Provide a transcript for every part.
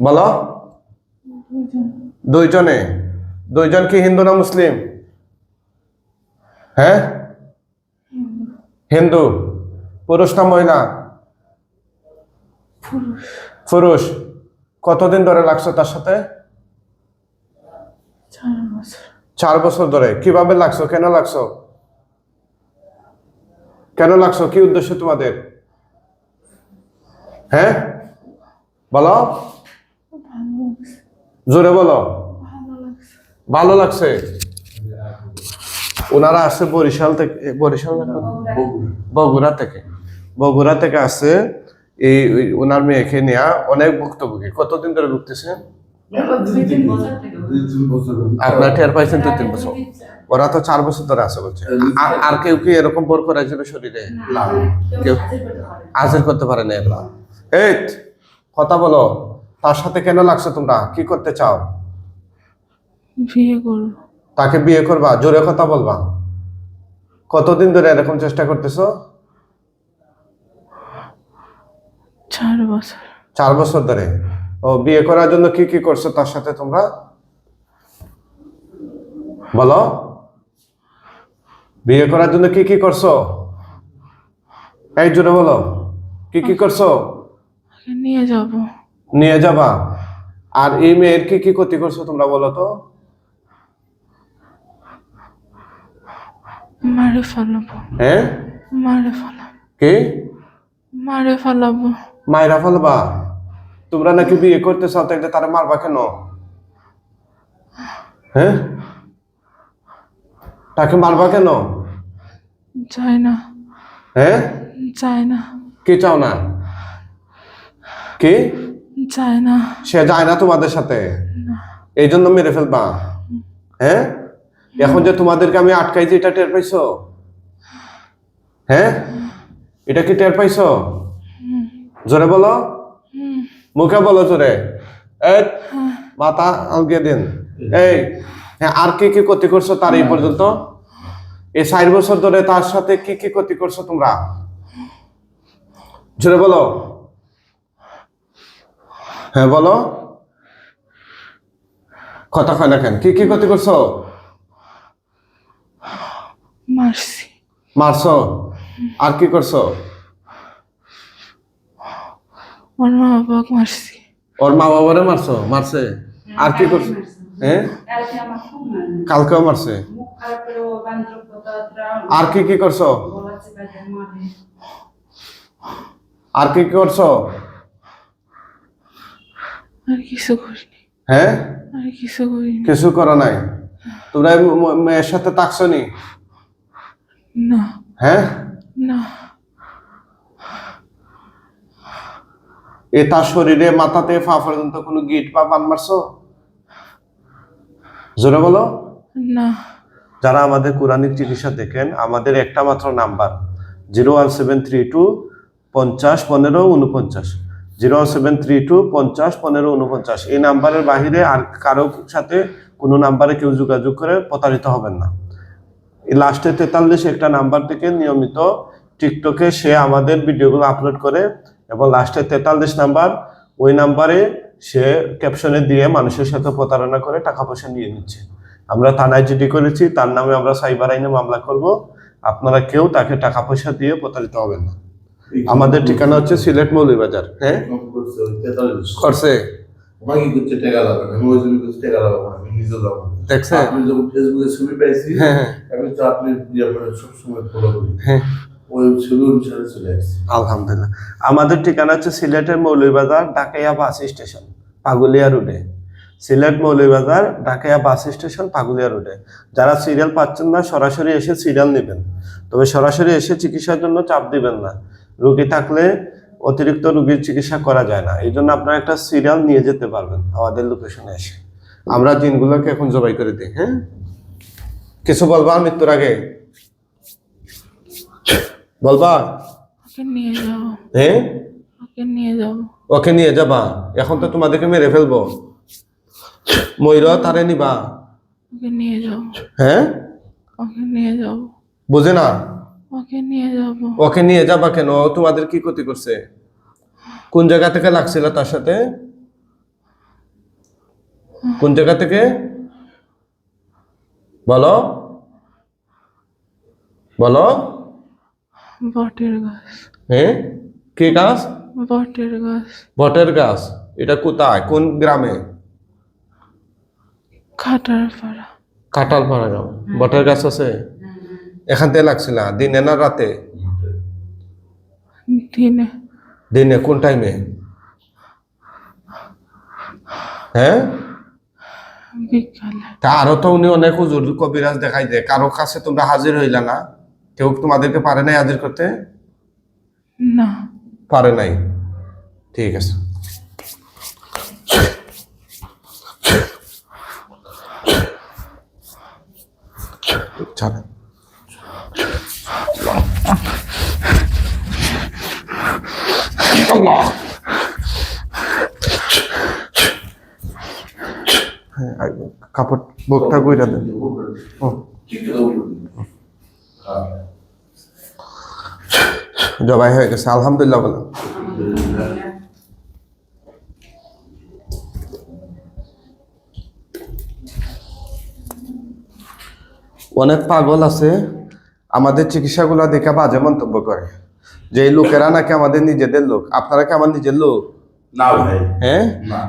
বলো। দুইজনে। দুইজন কি হিন্দু না মুসলিম? হ্যাঁ? হিন্দু। পুরুষ না মহিলা? পুরুষ। কতদিন ধরে লাগছো তার সাথে? চার বছর ধরে। কীভাবে লাগছো? কেন লাগছো? কেন লাগছো? কি উদ্দেশ্য তোমাদের? হ্যাঁ? বলো। জোরে বলো। ভালো লাগছে? ওনারা আসছে বরিশাল থেকে বরিশাল বগুড়া থেকে। বগুড়া থেকে আসছে। এই ওনার মেয়েকে নিয়ে অনেক ভুক্তভোগী কতদিন ধরে ভুগতেছে? আপনার টের পাইছেন দুই তিন বছর? ওরা তো চার বছর ধরে আছে বলছে। আর- আর কেউ কি এরকম বোর করাইছিল শরীরে? কেউ হাজির করতে পারে না। এই কথা বলো। তার সাথে কেন লাগছে তোমরা? কি করতে চাও? বিয়ে করব। তাকে বিয়ে করবা? জোরে কথা বলবা। কতদিন ধরে এরকম চেষ্টা করতেছো? চার বছর। চার বছর ধরে। ও বিয়ে করার জন্য কি কি করছ তার সাথে তোমরা? বলো। বিয়ে করার জন্য কি কি করছ? এই জোরে বলো। কি কি করছ? নিয়ে যাব। নিয়ে যাবা। আর এই মেয়ের কি কি ক্ষতি করছ তোমরা বলো তো? মারে ফেলাবো। হ্যাঁ মারে ফেলাবো। কি? মারে ফেলাবো। মায়েরা ফেলবা? তোমরা নাকি বিয়ে করতে চাও তাইলে তারা মারবা কেন? হ্যাঁ তাকে মারবা কেন? যায় না। হ্যাঁ যায় না। কি চাও না? কি? যায় না। সে যায় না তোমাদের সাথে? এই জন্য মেরে ফেলবা? হ্যাঁ? এখন যে তোমাদেরকে আমি আটকাইছি এটা টের পাইছো? হ্যাঁ? এটা কি টের পাইছো? জোরে বলো। মুখে বলো জোরে। এই মাথা আলগে দিন। এই হ্যাঁ আর কি কি ক্ষতি করছ তার এই পর্যন্ত? এই চার বছর ধরে তার সাথে কি কি ক্ষতি করছ তোমরা? জোরে বলো। হ্যাঁ বলো। কথা কয় না কেন? কি কি ক্ষতি করছ? মারছি। মারছো? আর কি করছ? ওর মা বাবাকে মারছি। ওর মা বাবারে মারছো? মারছে? আর কি করছ? হ্যাঁ? কালকে আমার খুব কালকেও মারছে? আর কি কি করছ? আর কি কি করছ? আর কিছু করিনি। হ্যাঁ? আর কিছু করিনি। কিছু করো নাই? তোমরা মেয়ের সাথে তাকছো নি? না। হ্যাঁ? না। এ তার শরীরে মাথাতে পা পর্যন্ত কোনো গিট বা পান মারছো? জোরে বলো। না। যারা আমাদের কোরআনিক চিকিৎসা দেখেন আমাদের একটা মাত্র number zero one seven three two পঞ্চাশ পনেরো উনপঞ্চাশ। জিরো সেভেন থ্রি টু পঞ্চাশ পনেরো উনপঞ্চাশ। এই নাম্বারের বাহিরে আর কারও সাথে কোনো নাম্বারে কেউ যোগাযোগ করে প্রতারিত হবেন না। এই লাস্টে তেতাল্লিশ একটা নাম্বার থেকে নিয়মিত টিকটকে সে আমাদের ভিডিওগুলো আপলোড করে এবং লাস্টে তেতাল্লিশ নাম্বার, ওই নাম্বারে সে ক্যাপশনে দিয়ে মানুষের সাথে প্রতারণা করে টাকা পয়সা নিয়ে নিচ্ছে। আমরা থানায় জিডি করেছি, তার নামে আমরা সাইবার আইনে মামলা করব। আপনারা কেউ তাকে টাকা পয়সা দিয়ে প্রতারিত হবেন না। আমাদের ঠিকানা হচ্ছে সিলেট মৌলভীবাজার। হ্যাঁ? করছে আপনি যখন ফেসবুকে ছবি পাইছি হ্যাঁ হ্যাঁ, আমি তো আপনি সবসময় ফলো করি। হ্যাঁ। আলহামদুলিল্লাহ। আমাদের ঠিকানা হচ্ছে সিলেটের মৌলভীবাজার ঢাকাইয়া বাস স্টেশন পাগুলিয়া রোডে। সিলেট মৌলভীবাজার ঢাকাইয়া বাস স্টেশন পাগুলিয়া রোডে। যারা সিরিয়াল পাচ্ছেন না সরাসরি এসে সিরিয়াল নেবেন। তবে সরাসরি এসে চিকিৎসার জন্য চাপ দিবেন না। রোগী থাকলে অতিরিক্ত রোগীর চিকিৎসা করা যায় না। এই জন্য আপনারা একটা সিরিয়াল নিয়ে যেতে পারবেন আমাদের লোকেশনে এসে। আমরা দিনগুলোকে এখন জবাই করে দিই হ্যাঁ? কিছু বলবা মৃত্যুর আগে? বলবা ওকে নিয়ে যাব হ্যাঁ? ওকে নিয়ে যাব? এখন তো তোমাদেরকে মেরে ফেলব। ময়ূর তারে নিবা। হ্যাঁ? ওকে নিয়ে যাব বুঝে না? ওকে নিয়ে যাব। ওকে নিয়ে যাবা কেন? ও তোমাদের কি ক্ষতি করছে? কোন জায়গা থেকে লাগছিল তার সাথে? কোন জায়গা থেকে? বলো। বলো। বটের গাছ। হ্যাঁ কে গাছ? বটের গাছ। বটের গাছ। এটা কোথায়? কোন গ্রামে? খাটার পাড়া কাঁঠালপাড়া গ্রাম। বটের গাছ আছে? এখান থেকে লাগছিল দিনে না রাতে? দিনে। দিনে কোন টাইমে হ্যাঁ? তা আরও তো উনি অনেক হুজুর কবিরাজ দেখাই দেয়। কারও কাছে তোমরা হাজির হইলা না? কেউ তোমাদেরকে পারে নাই হাজির করতে? না। পারে নাই। ঠিক আছে। ছাড়েন। কাপড় বুকটা কইরা জবাই হয়ে গেছে, আলহামদুলিল্লাহ বলেন অনেক পাগল আছে, আমাদের চিকিৎসাগুলো দেখে বাজে মন্তব্য করে। যে এই লোকেরা নাকি আমাদের নিজেদের লোক। আপনারা কি আমার নিজের লোক? না ভাই। হ্যাঁ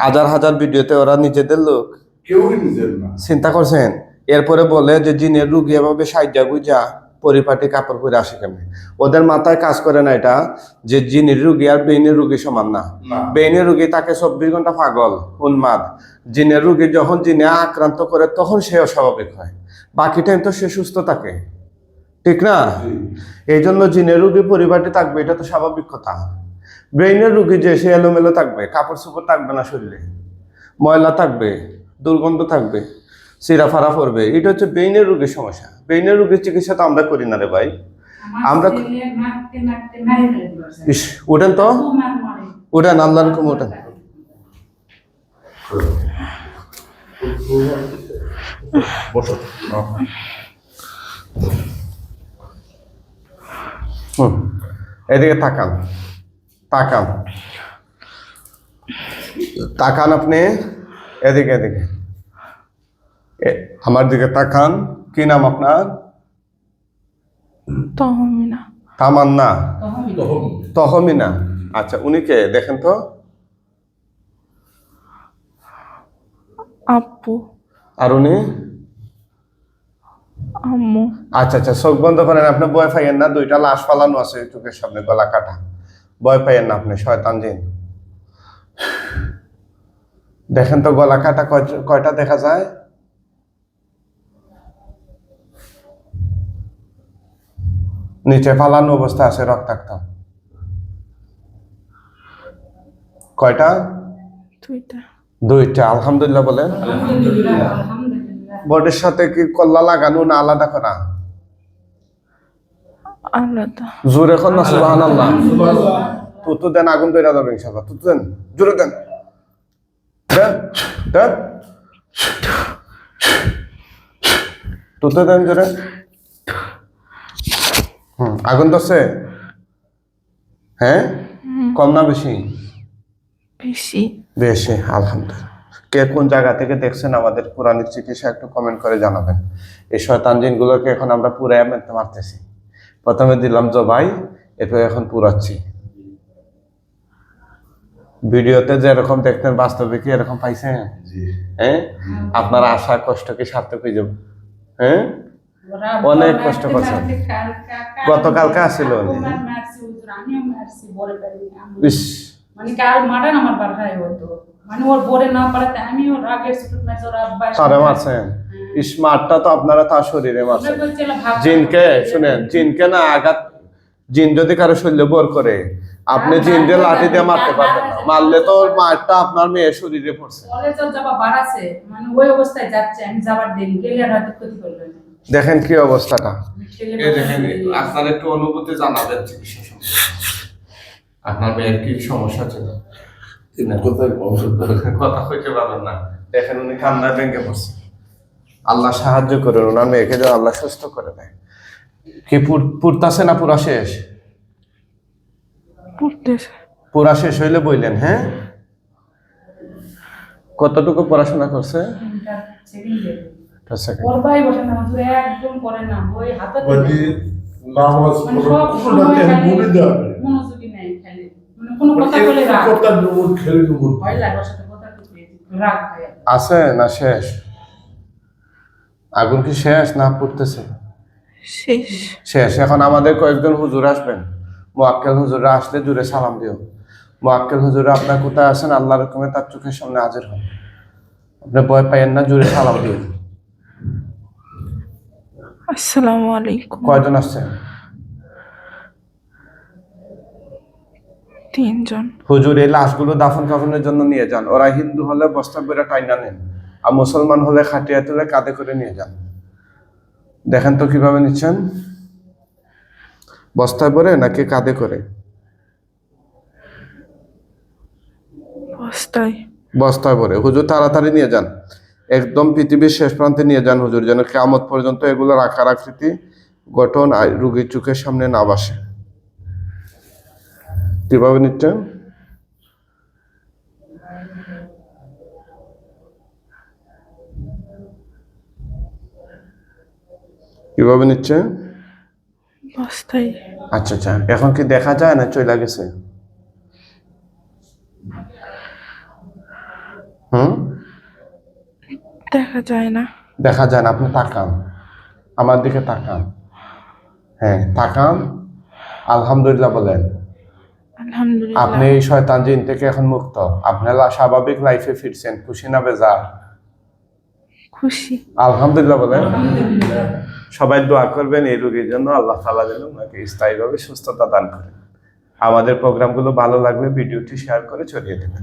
হাজার হাজার ভিডিওতে ওরা নিজেদের লোক। কেউই নিজের না। চিন্তা করছেন? এরপরে বলে যে জিনের রুগী এভাবে সাইজা গুইজা পরিপাটি কাপড় পরে আসে কেমনি? ওদের মাথায় কাজ করে না এটা যে জিনের রুগী আর বেইনের রুগী সমান না। না। বেইনের রুগী তাকে চব্বিশ ঘণ্টা পাগল উন্মাদ। জিনের রুগী যখন জিনে আক্রান্ত করে তখন সে অস্বাভাবিক হয়। বাকি টাইম তো সে সুস্থ থাকে। ঠিক না? এই জন্য জিনের রুগী পরিবারটি থাকবে এটা তো স্বাভাবিক কথা। ব্রেইনের রুগী যে সে এলোমেলো থাকবে কাপড় চোপড় থাকবে না শরীরে। ময়লা থাকবে দুর্গন্ধ থাকবে সিরাফারা পড়বে। এটা হচ্ছে ব্রেইনের রোগের সমস্যা। ব্রেইনের রোগের চিকিৎসা তো আমরা করি না রে ভাই। আমরা-। ইস উঠেন তো? খুব আল্লাহ রকম হুকুম বসো। হুম। এদিকে তাকান তাকান। তাকান আপনি এদিকে এদিকে। এ, আমার দিকে তাকান কি নাম আপনার? তহমিনা। তামান্না। তহমিনা। আচ্ছা উনি কে? দেখেন তো। আব্বু আর উনি? আম্মু। আচ্ছা আচ্ছা চোখ বন্ধ করেন আপনি ভয় পাইয়েন না দুইটা লাশ ফালানো আছে চোখের সামনে গলা কাটা। ভয় পাইয়েন না আপনি শয়তান জিন দেখেন তো গলা কাটা কয়- কয়টা দেখা যায়? নিচে ফালানো অবস্থা আছে রক্তাক্ত। কয়টা? দুইটা। দুইটা আলহামদুলিল্লাহ বলেন। আলহামদুলিল্লাহ। বোর্ডের সাথে কি কল্লা লাগানো না আলাদা করা? আলাদা জোরে এখন না সুবাহান আল্লাহ তুতু দেন আগুন তৈরি যাবে ইনশাল্লাহ তুতু দেন জোরে দেন। দেন দেন। তুতু দেন জোরে। হুম আগুন ধরছে? হ্যাঁ? কম না বেশি? বেশি। বেশি আলহামদুলিল্লাহ। কে কোন জায়গা থেকে দেখছেন আমাদের পুরাণিক চিকিৎসা একটু কমেন্ট করে জানাবেন। এই শয়তান জিনগুলোকে এখন আমরা পুরাই মেনতে মারতেছি। প্রথমে দিলাম জবাই এরপর এখন পুরাচ্ছি। ভিডিওতে যেরকম দেখতেন বাস্তবে কি এরকম পাইছেন? হ্যাঁ আপনার আশা কষ্ট কি সার্থক হয়ে যাবে? হ্যাঁ অনেক কষ্ট করছেন। কাল- গতকালকে আসছিল উনি। ইস। মানে কাল মারান আমার বাসায় হতো। মানে ওর বোরে না পারাতে আমিও রাগের সুটুট মারছি ওরা বাসায়- তারে মারছেন ইস মারটা তো আপনারা তার শরীরে মারছেন ওরা জিনকে শুনেন জিনকে না আঘাত জিন যদি কারও শরীরে বোর করে আপনি জিন দিয়ে লাঠি দিয়ে মারতে পারবেন না। মারলে তো ওর মারটা আপনার মেয়ের শরীরে পড়ছে। কলেজে যাবা বাড়াছে মানে ওই অবস্থায় যাচ্ছে আমি যাবার দেরি। গেলে আর হয়তো ক্ষতি করবে দেখেন কি অবস্থাটা। এই দেখেন আপনার একটু অনুভূতি জানাবেন চিকিৎসা সম্পর্কে। আপনার মেয়ের কি সমস্যা ছিল? কোথায় কথা কইতে পারবেন না। দেখেন উনি কান্নায় ভেঙে পড়ছে। আল্লাহ সাহায্য করেন ওনার মেয়েকে যেন আল্লাহ সুস্থ করে দেয়। কি পুরতাছে না পুরা শেষ? পুরা শেষ হইলে বইলেন হ্যাঁ? কতটুকু পড়াশোনা করছে? Inter second. ইয়ার একটা second। ওর ভাই বসে না হুজুর একদম করে না ওই হাতে কোনো কথা বলে রাগ। করতাম ডুবুর, খেলে ডুবুর। ভয় লাগে ওর সাথে কথা রাগ আছে না শেষ? আগুন কি শেষ না পড়তেছে? শেষ। শেষ। এখন আমাদের কয়েকজন হুজুর আসবেন। মোয়াক্কেল হুজুররা আসলে জুড়ে সালাম দিও। মোয়াক্কেল হুজুররা আপনার কোথায় আছেন? আল্লাহ রকমে তার চোখের সামনে হাজির হন। আপনি ভয় পাইয়েন না জুড়ে সালাম দিও। আসসালামু আলাইকুম। কয়জন আসছেন? তিনজন। হুজুর এই লাশগুলো দাফন কাফনের জন্য নিয়ে যান। ওরা হিন্দু হলে বস্তা বেড়া টাইনা নেন। আর মুসলমান হলে খাটিয়া তুলে কাঁধে করে নিয়ে যান। দেখেন তো কীভাবে নিচ্ছেন? বস্তায় পরে নাকি কাঁধে করে? বস্তায়। বস্তায় ভরে হুজুর তাড়াতাড়ি নিয়ে যান। একদম পৃথিবীর শেষ প্রান্তে নিয়ে যান হুজুর যেন কেমত পর্যন্ত এগুলোর আকার আকৃতি গঠন আর রুগীর চোখের সামনে না বাসে কীভাবে নিচ্ছেন কীভাবে নিচ্ছে? আচ্ছা আচ্ছা। এখন কি দেখা যায় না চলে গেছে? হুম? দেখা যায় না। দেখা যায় না। আপনি তাকান। আমার দিকে তাকান। হ্যাঁ তাকান। আলহামদুলিল্লাহ বলেন। আপনি এই শয়তান জিন থেকে এখন মুক্ত। আপনার স্বাভাবিক লাইফে ফিরছেন। খুশি না বেজার? খুশি। আলহামদুলিল্লাহ বলেন। সবাই দোয়া করবেন এই রোগীর জন্য। আল্লাহ তালা যেন ওনাকে স্থায়ীভাবে সুস্থতা দান করেন। আমাদের প্রোগ্রামগুলো ভালো লাগবে ভিডিওটি শেয়ার করে ছড়িয়ে দেবেন।